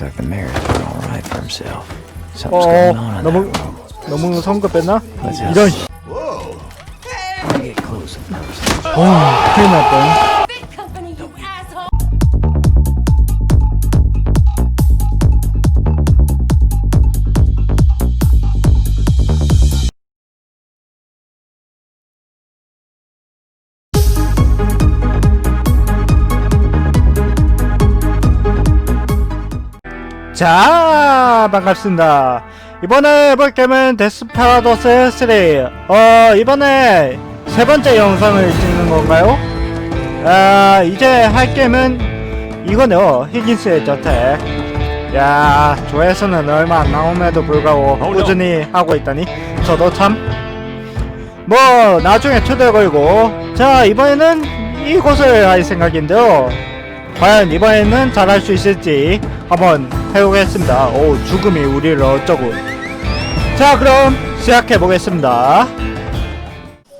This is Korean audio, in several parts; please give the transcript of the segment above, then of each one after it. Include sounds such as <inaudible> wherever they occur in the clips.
Looks like the mayor's doing all right for himself. Something's 어 going on in 너무 that room. 너무 성급했나? Let's just 이런 씨. get close and notice. 어 큰일 날 뻔. 자 반갑습니다. 이번에 해볼 게임은 데스파라도스 3 어 이번에 세 번째 영상을 찍는 건가요? 아 이제 할 게임은 이거네요. 히긴스의 저택. 야 조회수는 얼마 안 나옴에도 불구하고 꾸준히 하고 있다니. 저도 참. 뭐 나중에 초대 걸고. 자 이번에는 이곳을 할 생각인데요. 과연 이번에는 잘할 수 있을지 한번 해보겠습니다. 오 죽음이 우리를 어쩌고. 자 그럼 시작해 보겠습니다.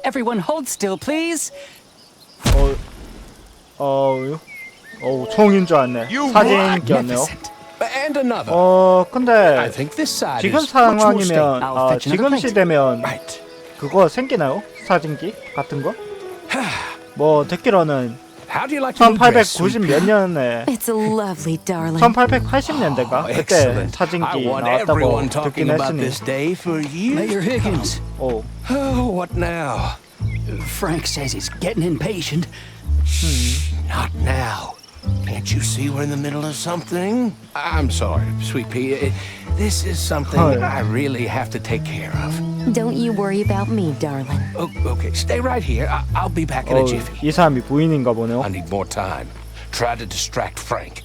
Everyone hold still, please. 어, 어, 어 총인 줄 알네. 사진. And another. 어 근데 지금 상황이면 아, 지금. 시대면. 그거 생기나요? 사진기 같은 거? 뭐 듣기로는 How do you like your new dress, 1890 sweet 몇 년에 It's lovely, darling. 1880년대가 Oh, 그때 excellent. I 사진기 want 나왔다고 everyone 듣긴 talking about 했으니. this day for years. Mayor Higgins. 오. Oh, what now? Frank says he's getting impatient. Not now. Can't you see we're in the middle of something? I'm sorry, Sweet Pea. It- This is something Hi. I really have to take care of. Don't you worry about me, darling. Oh, okay, stay right here. I- I'll be back in 어, a jiffy. 이 사람이 부인인가 보네요. I need more time. Try to distract Frank.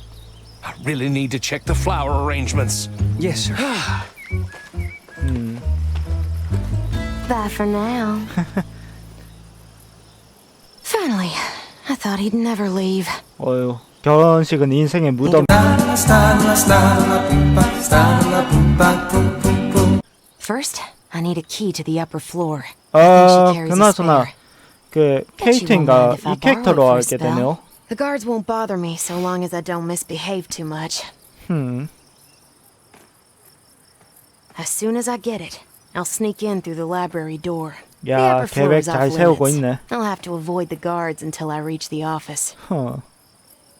I really need to check the flower arrangements. Yes, sir. Bye for now. Finally, I thought he'd never leave. 어휴, 결혼식은 인생의 무덤. First, I need a key to the upper floor. 어, she carries a 그나저나 spare. 그 Bet you won't 케이트인가 mind if I 이 캐릭터로 borrow it for a 알게 spell. 되네요. The guards won't bother me so long as I don't misbehave too much. 음, As soon as I get it, I'll sneak in through the library door. the 야 upper floor 계획 is off 잘 세우고 limits. 있네. I'll have to avoid the guards until I reach the office. 허.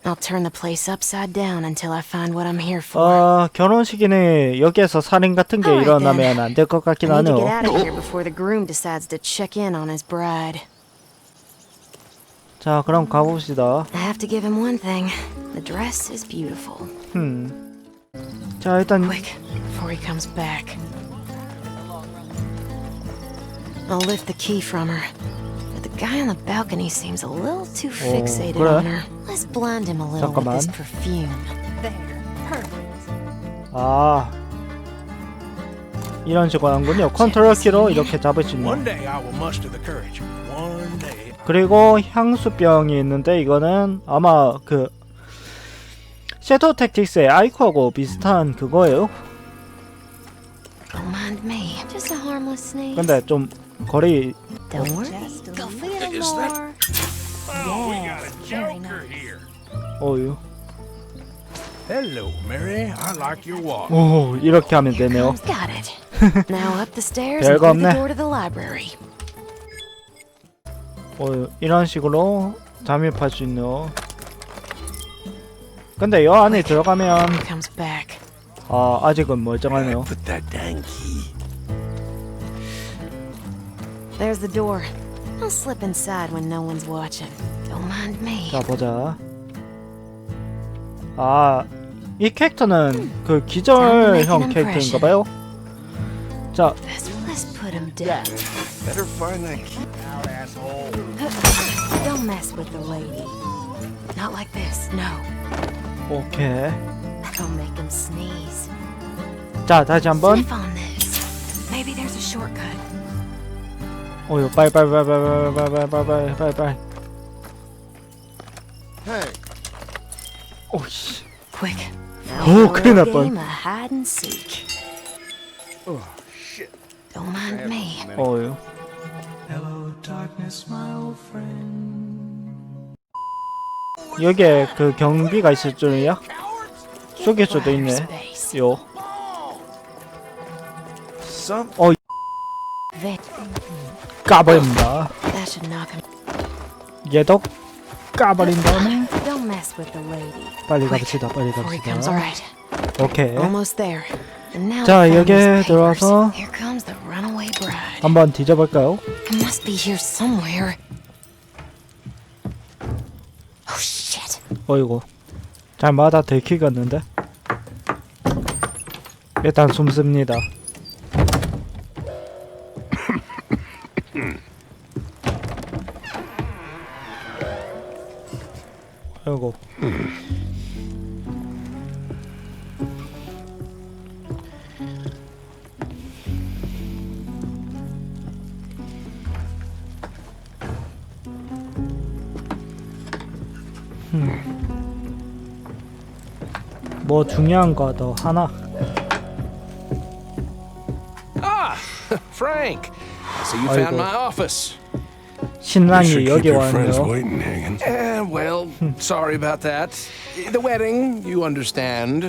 I'll turn the place upside down until I find what I'm here for. 어, 결혼식이니 여기에서 살인 같은 게 Alright, 일어나면 안 될 것 같긴 I need to 하네요. get out of here before the groom decides to check in on his bride. 자, 그럼 가봅시다. I have to give him one thing. The dress is beautiful. 음. 자, 일단 Quick, before he comes back. I'll lift the key from her. Guy on the balcony seems a little too fixated 그래? on her. Let's blind him a little with this 잠깐만. perfume. There, perfect. 아 이런 식으로 하는군요. 컨트롤 키로 이렇게 잡을 수 One 있는. day I will muster the courage. One day. 그리고 향수병이 있는데 이거는 아마 그 섀도우 택틱스의 아이코하고 비슷한 그거예요. Don't mind me. Just a harmless sneeze. 근데 좀 거리 Don't worry. Go little Is that- more. Oh, we got a very joker here. 어유. Hello, Mary. I like your walk. 오 이렇게 하면 되네요. Got it. now up the stairs and 별거 through the 없네. door to the library. 어 이런 식으로 잠입할 수 있네요. 근데 여 안에 들어가면 comes back. 아 아직은 멀쩡하네요. Put that dang key. There's the door. I'll slip inside when no one's watching. Don't mind me. 자 보자. 아, 이 캐릭터는 그 기절형 캐릭터인가봐요. 자, Let's, let's put him down. Better find that key. Don't mess with the lady. Not like this. No. 오케이. I'll make him sneeze. 자, 다시 한번. Sniff on this. Maybe there's a shortcut. 어유, 빨리 빨리 빨리 빨리 빨리 빨리 빨리 빨리 빨리. 오씨. Quick. Oh, 큰일 날 뻔. hide and seek. Oh shit. Don't mind me. 어유. 여기에 그 경비가 있을 줄이야? 쪼갤 수도 있네. 요. Vic, 까버립니다. him. 얘도 까버린 다음에 Don't mess with the lady. 빨리 갑시다. 빨리 갑시다. 오케이. 자, 여기에. 들어와서. 한번 뒤져볼까요? Oh. 어이구. 잘 맞아 들키겠는데? 일단 숨습니다. 뭐 중요한 거 더 하나? Ah, <laughs> Frank. So you Aye, found go. my office. 신랑이 여기 friends 왔네요. waiting, Higgins. Eh, well, <laughs> sorry about that. The wedding, you understand.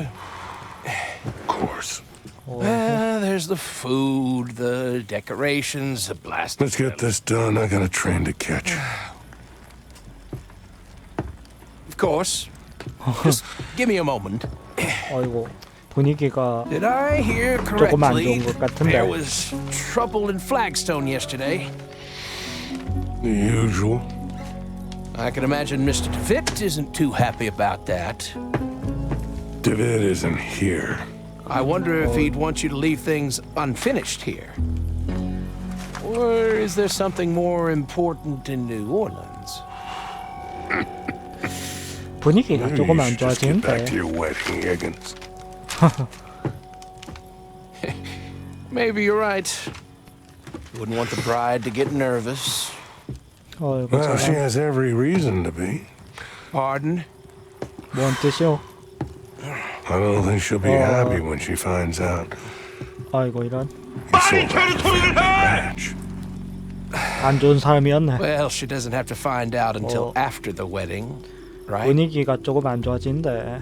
Of course. Eh, there's the food, the decorations, the blast. Let's get this done. I got a train to catch. <sighs> Of course. <laughs> Just give me a moment. 어이구 분위기가 Did I hear 조금 안 correctly? 좋은 것 같은데. There was trouble in Flagstone yesterday. The usual. I can imagine Mr. DeVitt isn't too happy about that. David isn't here. I wonder if he'd want you to leave things unfinished here. Or is there something more important in New Orleans? 분위기가 Maybe 조금 you 안 should just get back to 좋아지는데 your wedding, Higgins. <laughs> Maybe you're right. Wouldn't want the bride to get nervous. 어이구 Well, she 참 has every reason to be. Pardon? 뭔 뜻이오? I don't think she'll be happy when she finds out 아이고 이런 you sold out the family ranch. 안 좋은 사람이었네. Well, she doesn't have to find out until Oh. after the wedding, Right? 분위기가 조금 안 좋아진대.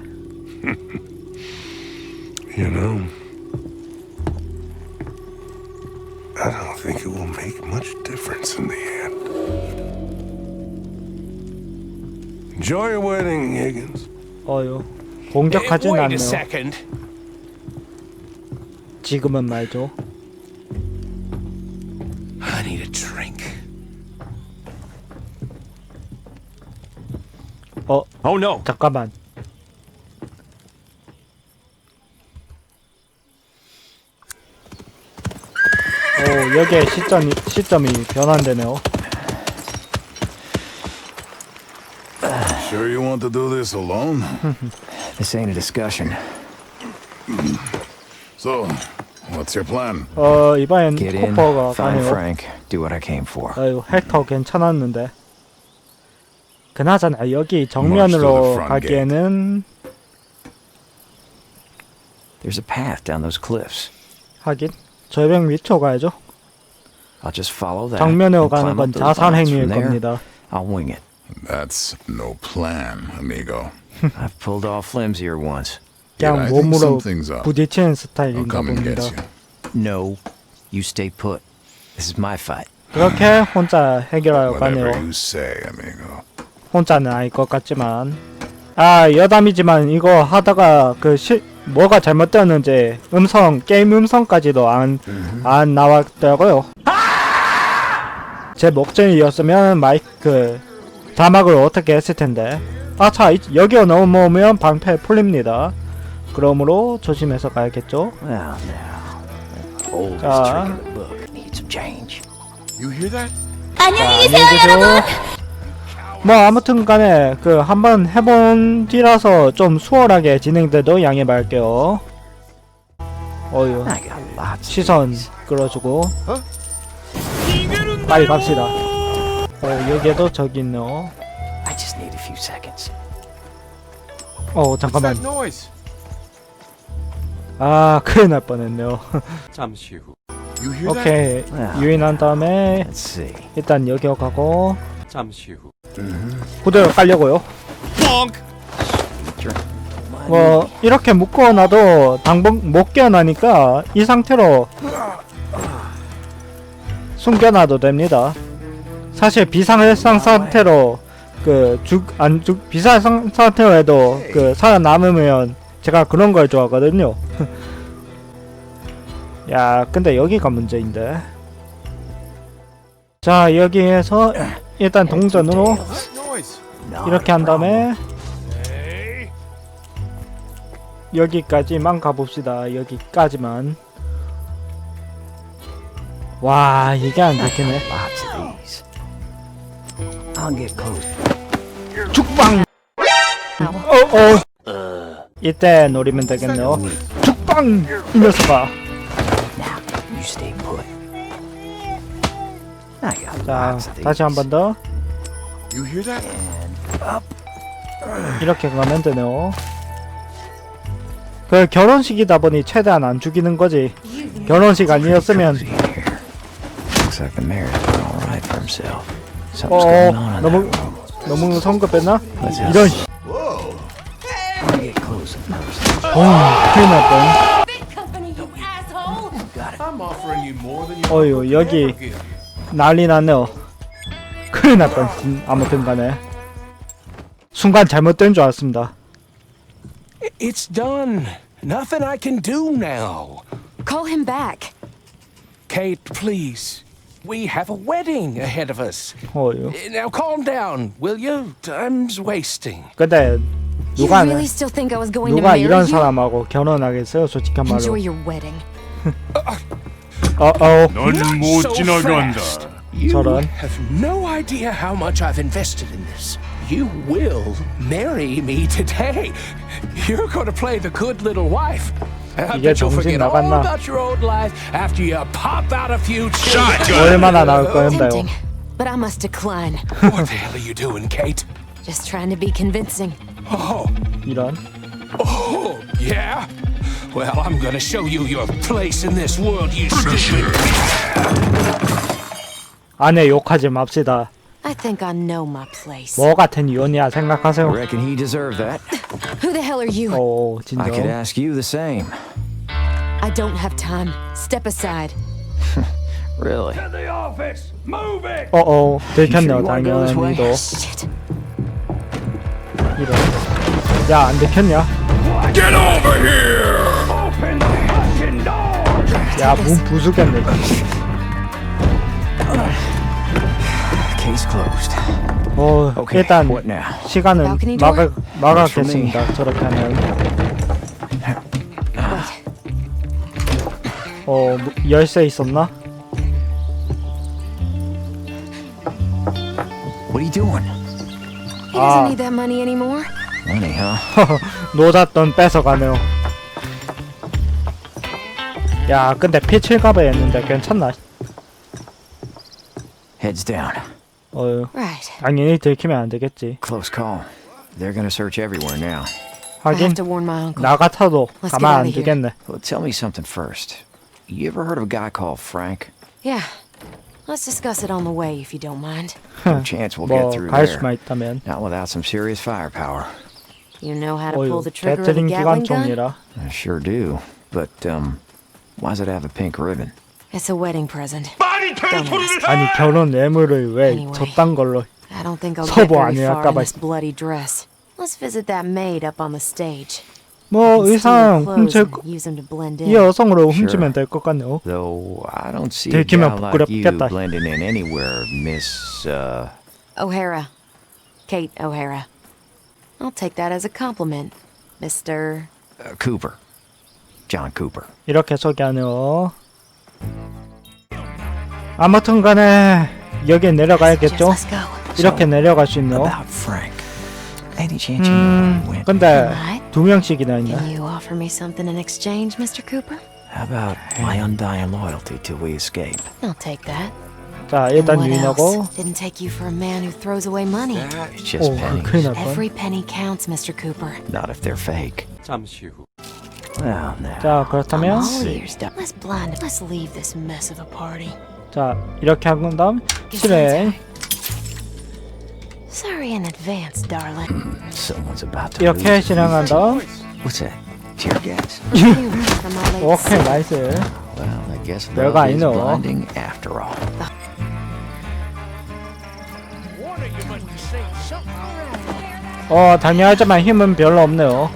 You know, I don't think it will make much difference in the end. Enjoy your wedding, Higgins. 어유 Eh, 공격하진 Wait a 않네요. second. 지금은 말죠. 어 Oh no! 잠깐만. 오 여기에 시점이 시점이 변환되네요. Sure you want to do this alone? This ain't a discussion. So, what's your plan? 어 이번엔 Get in, 코퍼가 find 가네요. Frank, do what I came for. 아유 헥터 괜찮았는데. 그나저나 여기 정면으로 가기에는 There's a path down those cliffs. 하긴 절벽 밑으로 가야죠. I'll just follow that. 정면으로 가는 건 vines. 행위일 겁니다. I'll wing it. That's no plan, amigo. I've pulled off flimsier once. 그냥 몸으로. 부딪히는 스타일인가 봅니다. you. No, you stay put. This is my fight. 그렇게 혼자 해결하러 Whatever 가네요. you say, amigo. 혼자는 아닐 것 같지만 아 여담이지만 이거 하다가 그 시, 뭐가 잘못되었는지 음성 게임 음성까지도 안 안 나왔더라고요. 제 목전이었으면 마이크 그 자막을 어떻게 했을 텐데 아차 여기 넘어오면 방패 풀립니다. 그러므로 조심해서 가야겠죠. Oldest 자. 안녕히 계세요 여러분. 뭐 아무튼 간에 그 한번 해본 뒤라서 좀 수월하게 진행돼도 양해 바랄게요. lots of 시선. 끌어주고 빨리 갑시다. 어 여기에도 저기 있네요. 어 잠깐만. 아 <laughs> 큰일 날 뻔했네요. 잠시 후. 오케이 아. 유인한 다음에. 일단 여기 가고? 잠시 후. 그대로 깔려고요. 뭐 이렇게 묶어놔도 당분 못 깨어나니까 이 상태로 숨겨놔도 됩니다. 사실 비상헬상 상태로 그 죽 안 죽 비상헬상 상태로 해도 그 살아남으면 제가 그런 걸 좋아하거든요. <laughs> 야 근데 여기가 문제인데. 자 여기에서 일단 동전으로 이렇게 한 다음에 여기까지만 가봅시다. 여기까지만. 와 이게 안 get close. 죽방. 어어. 이때 노리면 되겠네요. 죽방 이 녀석아. 자. 다시 한 번 더. You hear that? 이렇게 가면 되네요. 그 결혼식이다 보니 최대한 안 죽이는 거지. 결혼식 아니었으면 어 너무. 너무 성급했나? 이런. 어 큰일 you 어휴 여기 난리 났네요. 큰일. 음, 아무튼 간에 순간 잘못된 줄 알았습니다. It's done. Nothing I can do now. Call him back. Kate, please. We have a wedding ahead of us. 어휴. Now calm down, will you? Time's wasting. 근데 You 누가 really still think I was going to 누가 marry 이런 you? 사람하고 결혼하겠어요? 솔직한 말로. Enjoy your wedding. 어어. 넌못 so 지나간다. You 저런. have no idea how much I've invested in this. You will marry me today. You're going to play the good little wife. I 이게 bet you'll 정신 forget all 나갔나? about your old life after you pop out a few children. 얼마나 나올 거였나요? Tempting, but I must decline. <laughs> What the hell are you doing, Kate? Just trying to be convincing. Oh, 이런. oh, yeah? Well, I'm gonna show you your place in this world, you stupid. 아내 욕하지 맙시다. I think I know my place. 뭐 같은 이혼이야 생각하세요? Reckon he deserved that. Who the hell are you? 오 I could 진정. ask you the same. I don't have time. Step aside. <laughs> Really? 어어 들켰네요 You wanna go this way? 당연히도 Shit. 이런. 야안 들켰냐? 야 문 부수겠네. Case closed. 어 Okay, 일단 what now? 시간은 Balcony door? 막아 막았겠습니다. 저렇게 하면. 어 뭐, 열쇠 있었나? What are you doing? He Ah. doesn't need that money anymore. Money, huh? 놓았던 뺏어가네요. 야 근데 피칠까봐 했는데 괜찮나? Heads down. 어휴 Right. 당연히 들키면 안 되겠지. Close call. They're gonna search everywhere now. I 하긴 have to warn my uncle. 나 같아도 Let's get 가만 안 outta here. 두겠네. Well, tell me something first. You ever heard of a guy called Frank? Yeah. Let's discuss it on the way, if you don't mind. No chance we'll get 뭐 through 갈 there. 수만 있다면. Not without some serious firepower. You know how to pull 어휴 the trigger of a 배터링 Gatling gun? 기관총이라. I sure do. But, um, why does it have a pink ribbon? It's a wedding present. Don't ask. 아니 결혼 뇌물을 왜 Anyway. 저딴 걸로? I don't think I'll 서보 get very 아니야, far in 까발. this bloody dress. Let's visit that maid up on the stage. 뭐 and steal 의상 clothes 훔칠 and use them to blend 이 in. 여성으로 Sure. 훔치면 될 것 같네요. Though I don't see a 들키면 gal like you 부끄럽겠다. blending in anywhere, Miss, uh, O'Hara. Kate O'Hara. I'll take that as a compliment, Mr. uh, Cooper. John Cooper. 이렇게 소개하네요. 아무튼 간에 여기 Just 내려가야겠죠? let's go. 이렇게 내려갈 수 있네요. About Frank. Any chance you know 음, where he went? 근데 Alright. 두 명씩이나 있네. Can you offer me something in exchange, Mr. Cooper? How about my undying loyalty till we escape? I'll take that. 자, And 일단 what 유인하고. else? Didn't take you for a man who throws away money. It's just 오, pennies. 큰일 날 뻔. Every penny counts, Mr. Cooper. Not if they're fake. 잠시 후. Well, now. 자, 그렇다면 all ears. Don't- Let's blind. Let's leave this mess of a party. 자, 이렇게 한 다음 Get 실행. Sorry in advance, darling. Someone's about to 이렇게. 실행한 다음 What's that? Tear gas? 오케이. 나이스 Well, I guess 별거 love is 아니네요. blinding after all. 어 당연하지만 힘은 별로 없네요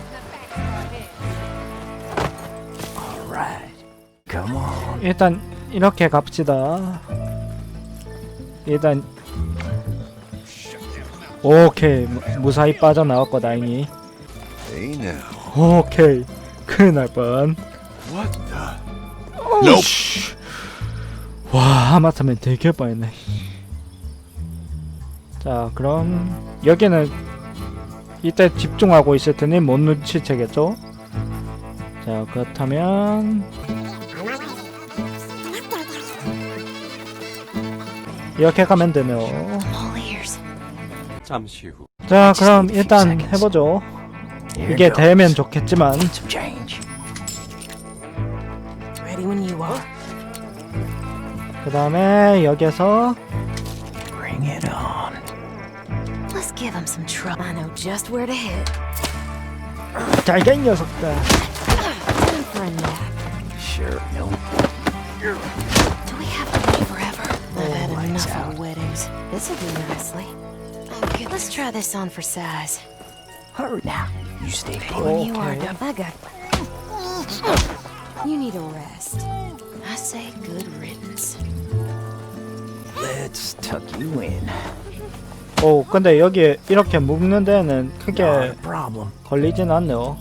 일단 이렇게 갑시다. 일단 오케이. 무- 무사히 빠져나왔고 다행히. 오케이. 큰일 날뻔. 와 하마터면 되게 뻔했네. 자 그럼 여기는 이때 집중하고 있을 테니 못 눈치채겠죠? 자 그렇다면 이렇게 가면 ears. 잠시 후. 자 그럼 일단 해보죠 이게. 되면 좋겠지만 Some change. Ready when you are. 그 다음에 여기에서 Bring it on. Let's give him some trouble. I know just where to hit. 잘게 녀석들 Time for a nap. Sure. No. Enough out. weddings. This'll do nicely. Okay, let's try this on for size. Hurry now. You stay put. When you are Okay. done, I got. You need a rest. I say good riddance. Let's tuck you in. 오 근데 여기 이렇게 묶는 데는 크게. 걸리진 않네요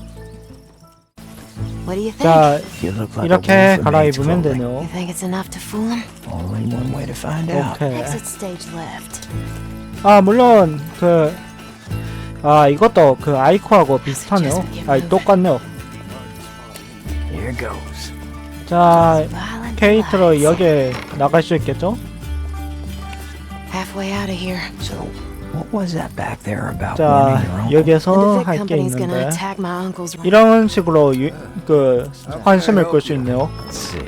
What do you think? 자 You look like a 이렇게 wolf in 갈아입으면 man's 되네요 You think it's enough to fool him? Only one way to find out. 오케이 Exit stage left. 아 물론 그 아 이것도 그 아이코하고 비슷하네요 아 똑같네요 Here goes. 자 Violent 케이트로. 여기 나갈 수 있겠죠? Halfway out of here. So, what was that back there about 자 wanting your uncle? Devic 할게 company's gonna 있는데 attack my uncle's ranch. 이런 식으로 유, 그 관심을 끌 수 있네요 Let's see.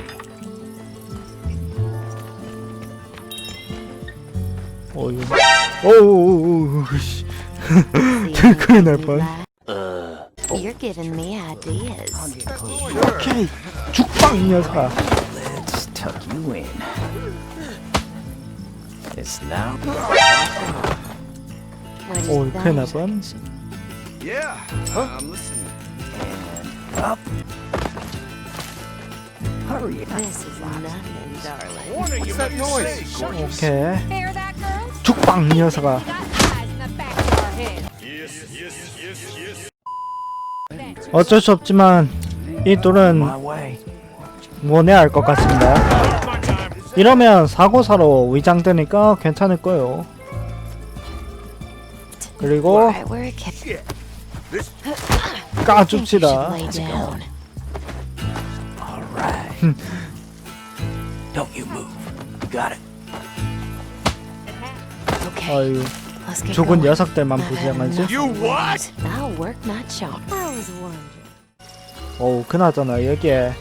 어 이거 오오오오 큰일 날 you 뻔. You're giving me ideas. 오케이 죽방 이 녀석아 Let's tuck you in. It's now. You 큰일 날? 뻔 Yeah, I'm listening. Up. Hurry. This is nothing, darling. What's that noise? 오케이 죽방 이 녀석아 어쩔 수 없지만 이 way. 원해야 할 것 같습니다. 이러면 사고사로 위장되니까 괜찮을 거예요. 그리고 Right where it can. 까줍시다. Lay down. All right. Don't you move. You got it. Okay, 아유, let's get 죽은 going. 녀석들만. I'll work my charm. I was wondering. 어우, 그나저나 여기에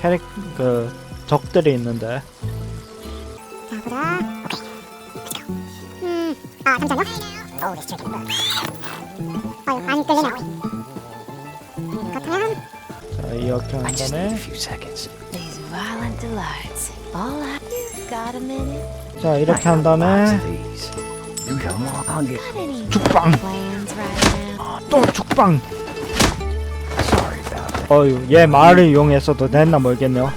캐릭 그 적들이 있는데 아 잠시만요. this chicken. 아유, 안 끌리네. 그렇다면 자 이렇게 한 I just need a 다음에 few seconds. These violent delights. All I you got a minute? 자 이렇게 한 다음에 any plans right now? 또 that. 어유 얘 말을 이용해서도 냈나 모르겠네요.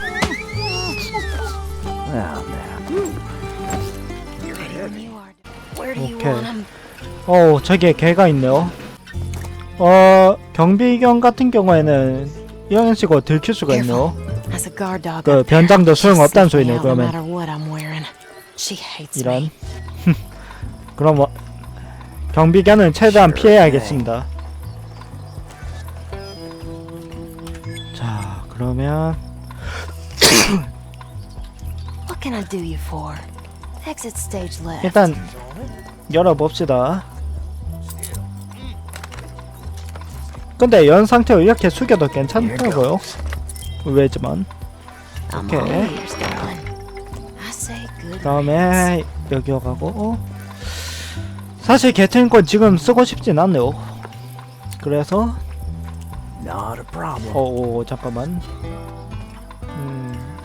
어우 저기에 개가 있네요. 어 경비견 같은 경우에는 이런 식으로 들킬 수가 있네요. 그. 변장도 소용없다는 소리네요. 그러면 이런. 그럼 뭐, 경비견은 최대한 피해야겠습니다. 자 그러면. 일단 열어봅시다. 근데 연 상태로 이렇게 숙여도 괜찮다고요? good. 그 다음에 여기로 가고 어? 사실 개트린 건 지금 쓰고 싶진 않네요 그래서 Not a problem. 어, 오, 잠깐만. 음,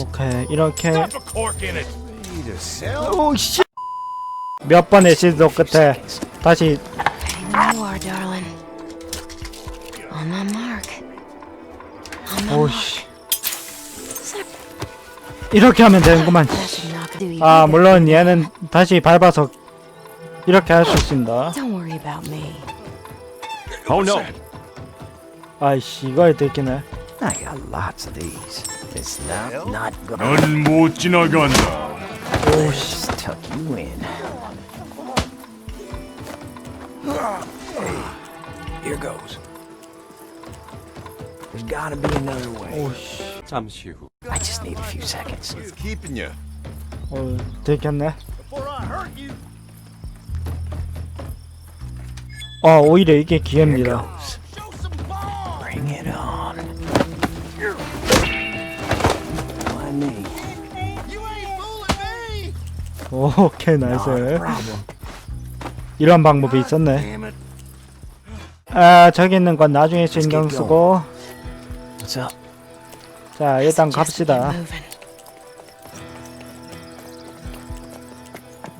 오케이 이렇게 오 씨 몇 번의 시도 끝에 다시 오씨. 이렇게 하면 되는구만. 아. 물론 얘는 다시 밟아서 이렇게 할 수 있습니다. Oh no! 아이씨 이거에 들키네 I got lots of these. It's not, not gonna 넌못 지나간다. 오씨 just tuck you in. Here goes. There's gotta be another way. 오씨 잠시 후. I just need a few seconds. keeping you? 어 들켰네 어 오히려 이게 Here 기회입니다 goes. 오케이 나이스. 이런 방법이 있었네 아 저기 있는 건 나중에 신경 쓰고? 자 일단 갑시다.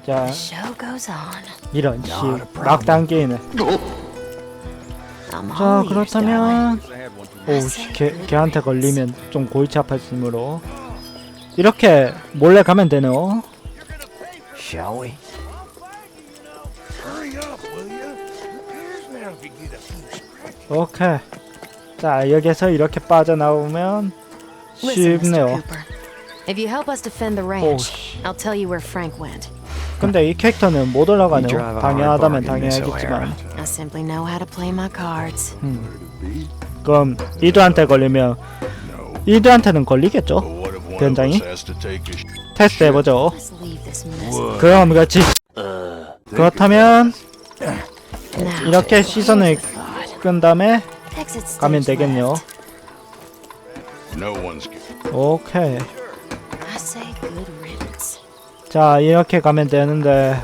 자. 이런 씨. 막단계이네 I'm 자. 그렇다면 오씨 걔, 걔한테 걸리면 좀 골치 아플 으므로 이렇게 몰래 가면 되네요 Shall we? Hurry up, will you? Here's now if you get a few 오케이 자 여기서 이렇게 빠져나오면. 쉽네요. If you help us defend the ranch, I'll tell you where Frank went. 근데 이 캐릭터는 못 올라가네요 당연하다면 당연하겠지만 I simply know how to play my cards. 그럼 이두한테 걸리면 이두한테는 걸리겠죠 Sh- 테스트 해보죠. 그럼 그렇지 그렇다면 이렇게 시선을 끈 다음에 가면 되겠네요. 오케이. 자 이렇게 가면 되는데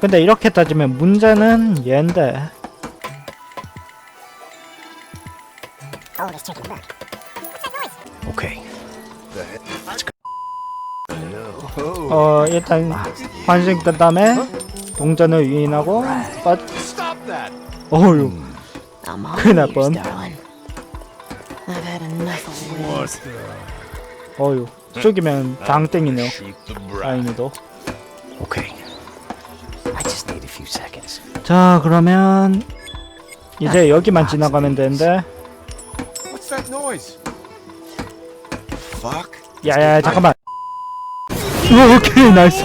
근데 이렇게 따지면 문제는 얘인데 Oh, chicken 어 일단 환신 끈 다음에 동전을 유인하고 빠 어휴 큰일 날 ears, 뻔. darling. I've had enough of wins. 어휴 속이면 장땡이네요. 다행히도. 자 그러면 이제 여기만 지나가면 되는데. 야야 잠깐만 오, 오케이 나이스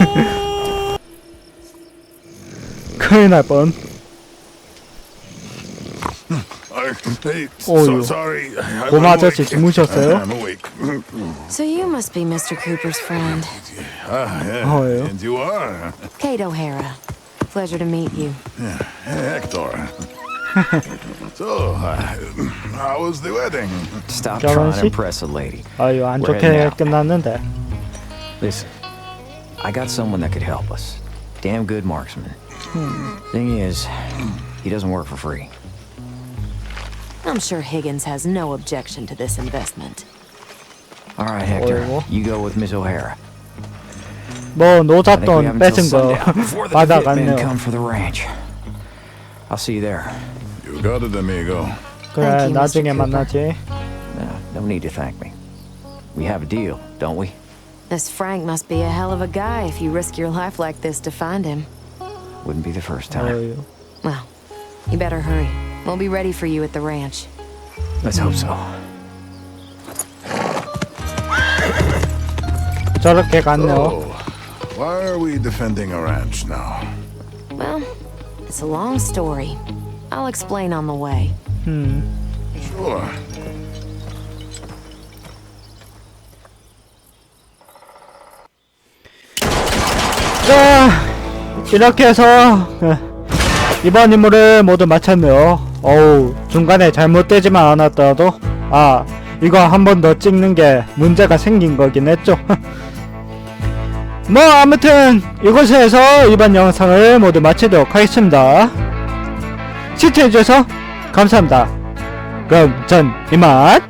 큰일 날뻔 I, hey, Oh, so you- sorry. I'm 고마 아저씨 awake. 주무셨어요? I'm awake. So you must be Mr. Cooper's friend, Ah, yeah. Oh, yeah. And you are Kate O'Hara. Pleasure to meet you. Hector. <laughs> so, uh, how was the wedding? Stop trying to 결혼식? impress a lady. 아유 안 We're 좋게 heading out. 끝났는데 Listen, I got someone that could help us. Damn good marksman. Thing is, he doesn't work for free. I'm sure Higgins has no objection to this investment. All right, Hector, 어이구. you go with Miss O'Hara. 뭐 I think we 노잣돈 have until 뺏은 거 sundown before the hitmen 받아갔네요 come for the ranch. I'll see you there. You got it, amigo. 그래 Thank you, Mr. 나중에 Cooper. 만나지 No, no need to thank me. We have a deal, don't we? This Frank must be a hell of a guy if you risk your life like this to find him. Wouldn't be the first time. Well, you better hurry. We'll be ready for you at the ranch. Let's hope so. Oh, why are we defending a ranch now? Well, it's a long story. I'll explain on the way. Hmm. Sure. 이렇게 해서 예, 이번 임무를 모두 마쳤네요 어우 중간에 잘못되지만 않았더라도 아 이거 한 번 더 찍는 게 문제가 생긴 거긴 했죠 <laughs> 뭐 아무튼 이곳에서 이번 영상을 모두 마치도록 하겠습니다. 시청해주셔서 감사합니다. 그럼 전 이만